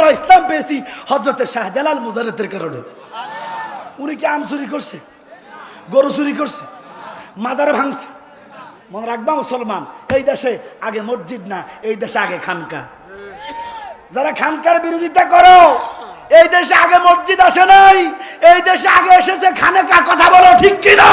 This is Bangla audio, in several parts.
ইসলাম পেয়েছি হজরতের শাহজালাল মুজারতের কারণে। উনি কি আম চুরি করছে? গরু চুরি করছে? মাজার ভাঙছে? মনে রাখবা মুসলমান, এই দেশে আগে মসজিদ না, এই দেশে আগে খানকা। যারা খানকার বিরোধিতা করো, এই দেশে আগে মসজিদ আসে নাই, এই দেশে আগে এসেছে খানেকা, কথা বলো ঠিক কিনা?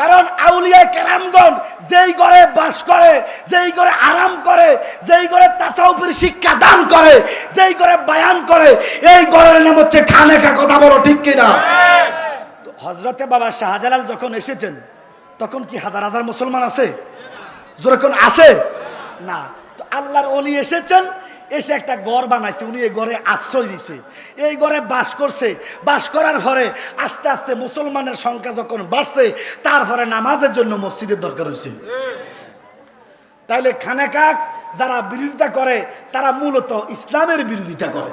কারণ আউলিয়া কেরামগণ যেই ঘরে বাস করে, যেই ঘরে আরাম করে যেই ঘরে তাসাউফের শিক্ষা দান করে যেই ঘরে বায়ান করে এই ঘরের নাম হচ্ছে খানেকা কথা বলো ঠিক কিনা? হজরতে বাবা শাহজালাল যখন এসেছেন তখন কি হাজার হাজার মুসলমান আছে? যখন আছে? না। তো আল্লাহর অলি এসেছেন এসে একটা গড় বানাইছে উনি এই ঘরে আশ্রয় দিছে এই ঘরে বাস করছে। বাস করার পরে আস্তে আস্তে মুসলমানের সংখ্যা যখন বাড়ছে তারপরে নামাজের জন্য মসজিদের দরকার হয়েছে। তাইলে খানেকাক যারা বিরোধিতা করে, তারা মূলত ইসলামের বিরোধিতা করে।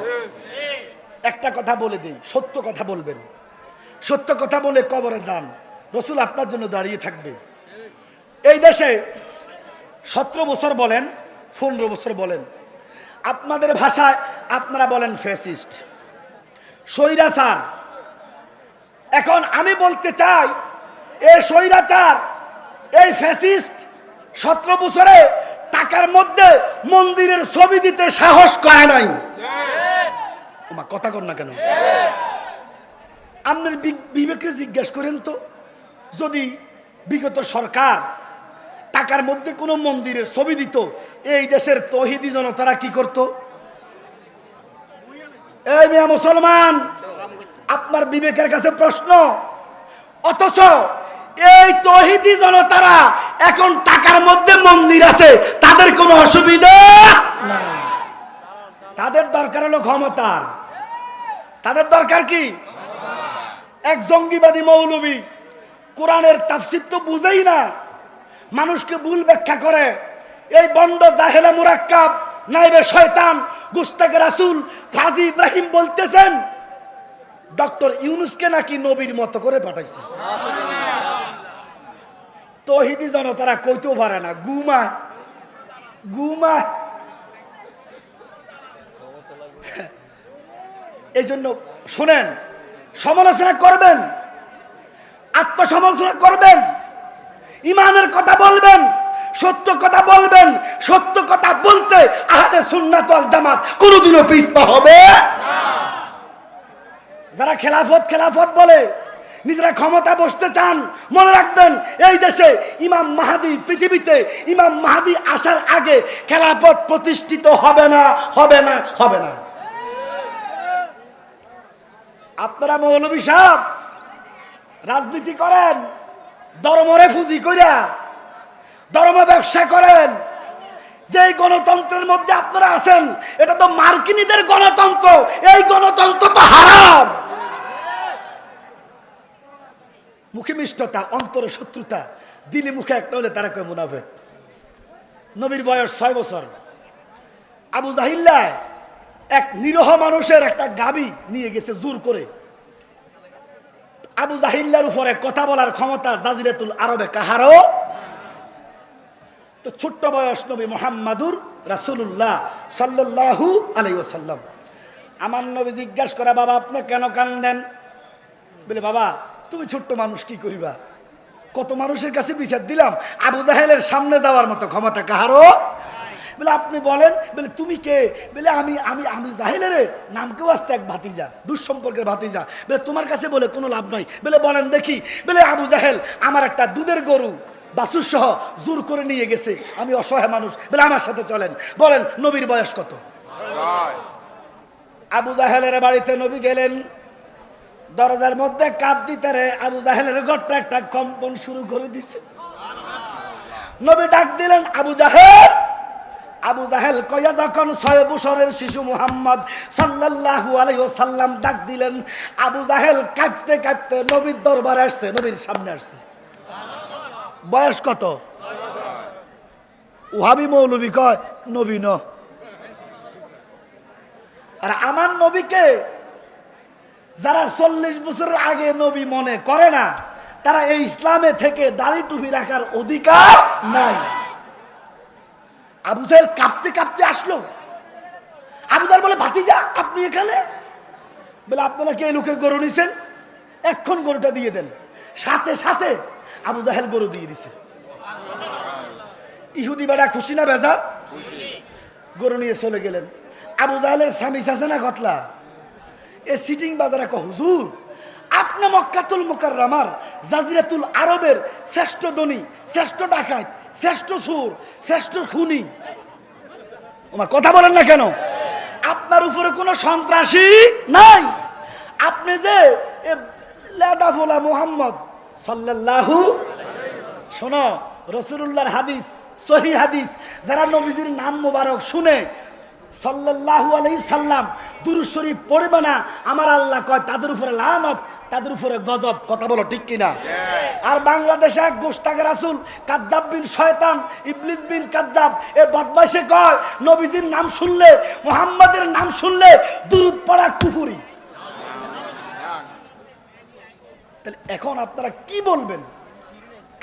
একটা কথা বলে দিই, সত্য কথা বলবেন। সত্য কথা বলে কবরে যান। রসুল আপনার জন্য দাঁড়িয়ে থাকবে। এই দেশে সতেরো বছর বলেন, পনেরো বছর বলেন। আপনাদের ভাষায় আপনারা বলেন ফ্যাসিস্ট স্বৈরাচার। এখন আমি বলতে চাই, এই স্বৈরাচার, এই ফ্যাসিস্ট সতেরো বছরে টাকার মধ্যে মন্দিরের ছবি দিতে সাহস করে নাই। ওমা, কথা কর না কেন? আপনার বিবেকে জিজ্ঞেস করেন তো, যদি বিগত সরকার টাকার মধ্যে কোনো মন্দিরের ছবি দিত, এই দেশের তহিদি জনতারা কি করত? এই মিয়া মুসলমান, আপনার বিবেকের কাছে প্রশ্ন, অথচ এই তহিদি জনতারা এখন টাকার মধ্যে মন্দির আছে তাদের কোনো অসুবিধা? নাই তাদের দরকার হলো ক্ষমতার। তাদের দরকার কি? এক জঙ্গিবাদী মৌলবী কোরআনের তাফসির তো বুঝেই না। মানুষকে ভুল ব্যাখ্যা করে। এই বন্ড জাহেলা মুরাক্কাব নাইবে শয়তান গুস্তাকে রাসুল ফাজি ইব্রাহিম বলতেছেন ডক্টর ইউনুসকে নাকি নবীর মতো করে পাঠাইছে। তহিদি জনতারা কইতেও পারে না গুমা। গুমা। এই জন্য শোনেন, সমালোচনা করবেন, আত্মসমালোচনা করবেন, ইমানের কথা বলবেন, সত্য কথা বলবেন, সত্য কথা বলতে আহারে সুন্নাত জামাত কোনোদিনও পিছপা হবে যারা খেলাফত খেলাফত বলে নিজেরা ক্ষমতা বসতে চান, মনে রাখবেন এই দেশে ইমাম মাহাদি পৃথিবীতে ইমাম মাহাদি আসার আগে খেলাফত প্রতিষ্ঠিত হবে না হবে না হবে না। আপনারা মৌলবী সাহেব, রাজনীতি করেন ধর্মরে ফুজি কইরা, ধর্ম ব্যবসা করেন যে গণতন্ত্রের মধ্যে আপনারা আছেন, এটা তো মার্কিনীদের গণতন্ত্র, এই গণতন্ত্র তো হারাম। মুখে মিষ্টতা, অন্তরে শত্রুতা। দিলি মুখে একটা হলে তারা কয় মুনাফেক। নবীর বয়স ছয় বছর। আবু জাহিল্লা এক নিরহ মানুষের একটা গাবি নিয়ে গেছে জোর করে। আবু জাহিল্লার উপরে কথা বলার ক্ষমতা জাজিরাতুল আরবে কাহারও তো ছোট্ট বয়স নবী মোহাম্মদুর রাসুল্লাহ সাল্লাহু আলাই ওসাল্লাম আমার নবী জিজ্ঞাসা করে, বাবা, আপনি কেন কান্দেন? বলে, বাবা তুমি ছোট্ট মানুষ কি করিবা? কত মানুষের কাছে বিচার দিলাম? আবু জাহেলের সামনে যাওয়ার মতো ক্ষমতা কাহারও বলে আপনি বলেন বলে তুমি কে? বলে আমি আমি আমি জাহেলের নাম কেউ আসতে এক ভাতিজা দুঃসম্পর্কের ভাতিজা। বলে তোমার কাছে বলে কোনো লাভ নাই। বলে বলেন দেখি। বলে আবু জাহেল আমার একটা দুধের গরু বাসুর সহ জোর করে নিয়ে গেছে। আমি অসহায় মানুষ। বলে আমার সাথে চলেন। বলেন নবীর বয়স কত? আবু জাহেলের বাড়িতে নবী গেলেন দরজার মধ্যে কাপ দিতে রে, আবু জাহেলের ঘরটা একটা কম্পন শুরু করে দিছে। নবী ডাক দিলেন, আবু জাহেল! আবু জাহেল কয়া যখন ছয় বছরের শিশু মুহাম্মদ সাল্লাল্লাহু আলাইহি সাল্লাম ডাক দিলেন, আবু জাহেল কাঁপতে কাঁপতে নবীর দরবারে আসছে, নবীর সামনে আসছে। বয়স কত? ওহাবি মৌলবী কয়, নবী ন আর আমার নবীকে যারা চল্লিশ বছরের আগে নবী মনে করে না, তারা এই ইসলামে থেকে দাড়ি টুপি রাখার অধিকার নাই। আবু সাহেল কাঁপতে কাঁপতে আসলো। আবুদার বলে, ভাতিজা, আপনি এখানে? বলে, আপনারা কে? লোকের গরু নিছেন? এক্ষণ গরুটা দিয়ে দেন। সাথে সাথে আবু জাহেল গরু দিয়ে দিছে। ইহুদি বেড়া খুশি না বেজার? গরু নিয়ে চলে গেলেন। আবু জাহেলের স্বামী আছে না কতলা? এ সিটিং বাজারে ক হুজুর, আপনি মক্কাতুল মুকাররামার, জাজিরাতুল আরবের শ্রেষ্ঠ ধনী, শ্রেষ্ঠ ডাকাত, শ্রেষ্ঠ সুর, শ্রেষ্ঠ খুনি। ওমা, কথা বলেন না কেন? আপনার উপরে কোনো সন্ত্রাসী নাই। আপনি যে এ লেদা ফোলা মোহাম্মদ সাল্লাল্লাহু, শোনো রসুল্লাহর হাদিস, সহি হাদিস, যারা নবীজির নাম মোবারক শুনে, সাল্লাল্লাহু আলাইহি সাল্লাম দুরূদ শরীফ পড়বে না আমার আল্লাহ কয় তাদের উপরে লানত তাদের উপরে গজব। কথা বলো ঠিক কিনা? আর বাংলাদেশে এক গোস্তাকে রাসুল কাজ্জাব বিন শয়তান ইবলিস বিন কাজ্জাব এ বদমাইশে কয় নবীজির নাম শুনলে মোহাম্মদের নাম শুনলে দুরুদ পড়া কুফুরি। তাহলে এখন আপনারা কি বলবেন?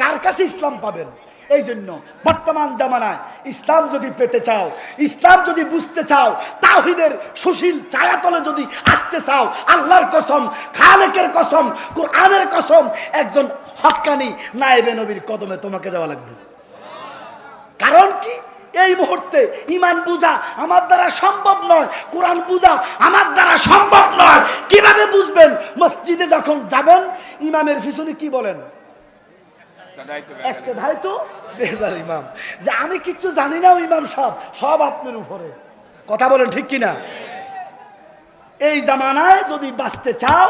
কার কাছে ইসলাম পাবেন? এই জন্য বর্তমান জামানায় ইসলাম যদি পেতে চাও, ইসলাম যদি বুঝতে চাও তাহিদের সুশীল ছায়াতলে যদি আসতে চাও, আল্লাহর কসম, খালেকের কসম, কোরআনের কসম, একজন হক্কানি নায়েবে নবীর কদমে তোমাকে যাওয়া লাগবে। কারণ কি? এই মুহূর্তে ইমান বুঝা আমার দ্বারা সম্ভব নয়, কোরআন বুঝা আমার দ্বারা সম্ভব নয়। কীভাবে বুঝবেন? মসজিদে যখন যাবেন, ইমামের পিছনে কি বলেন? একটা তো বেজার ইমাম। যে আমি কিচ্ছু জানি না ইমাম সব সব আপনার উপরে। কথা বলেন ঠিক কিনা? এই জামানায় যদি বাঁচতে চাও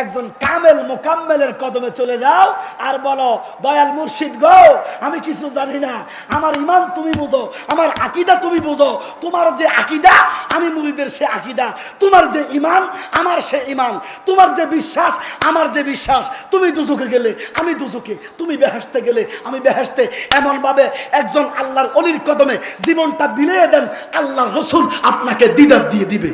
একজন কামেল মোকাম্মেলের কদমে চলে যাও আর বলো, দয়াল মুর্শিদ গো, আমি কিছু জানি না। আমার ইমান তুমি বুঝো, আমার আকিদা তুমি বুঝো। তোমার যে আকিদা, আমি মুরিদের সে আকিদা। তোমার যে ইমান, আমার সে ইমান। তোমার যে বিশ্বাস, আমার যে বিশ্বাস। তুমি দুজুকে গেলে, আমি দুজুকে। তুমি বেহেসতে গেলে, আমি বেহেসতে এমনভাবে একজন আল্লাহর অলির কদমে জীবনটা বিলিয়ে দেন আল্লাহর রসুল আপনাকে দিদার দিয়ে দিবে।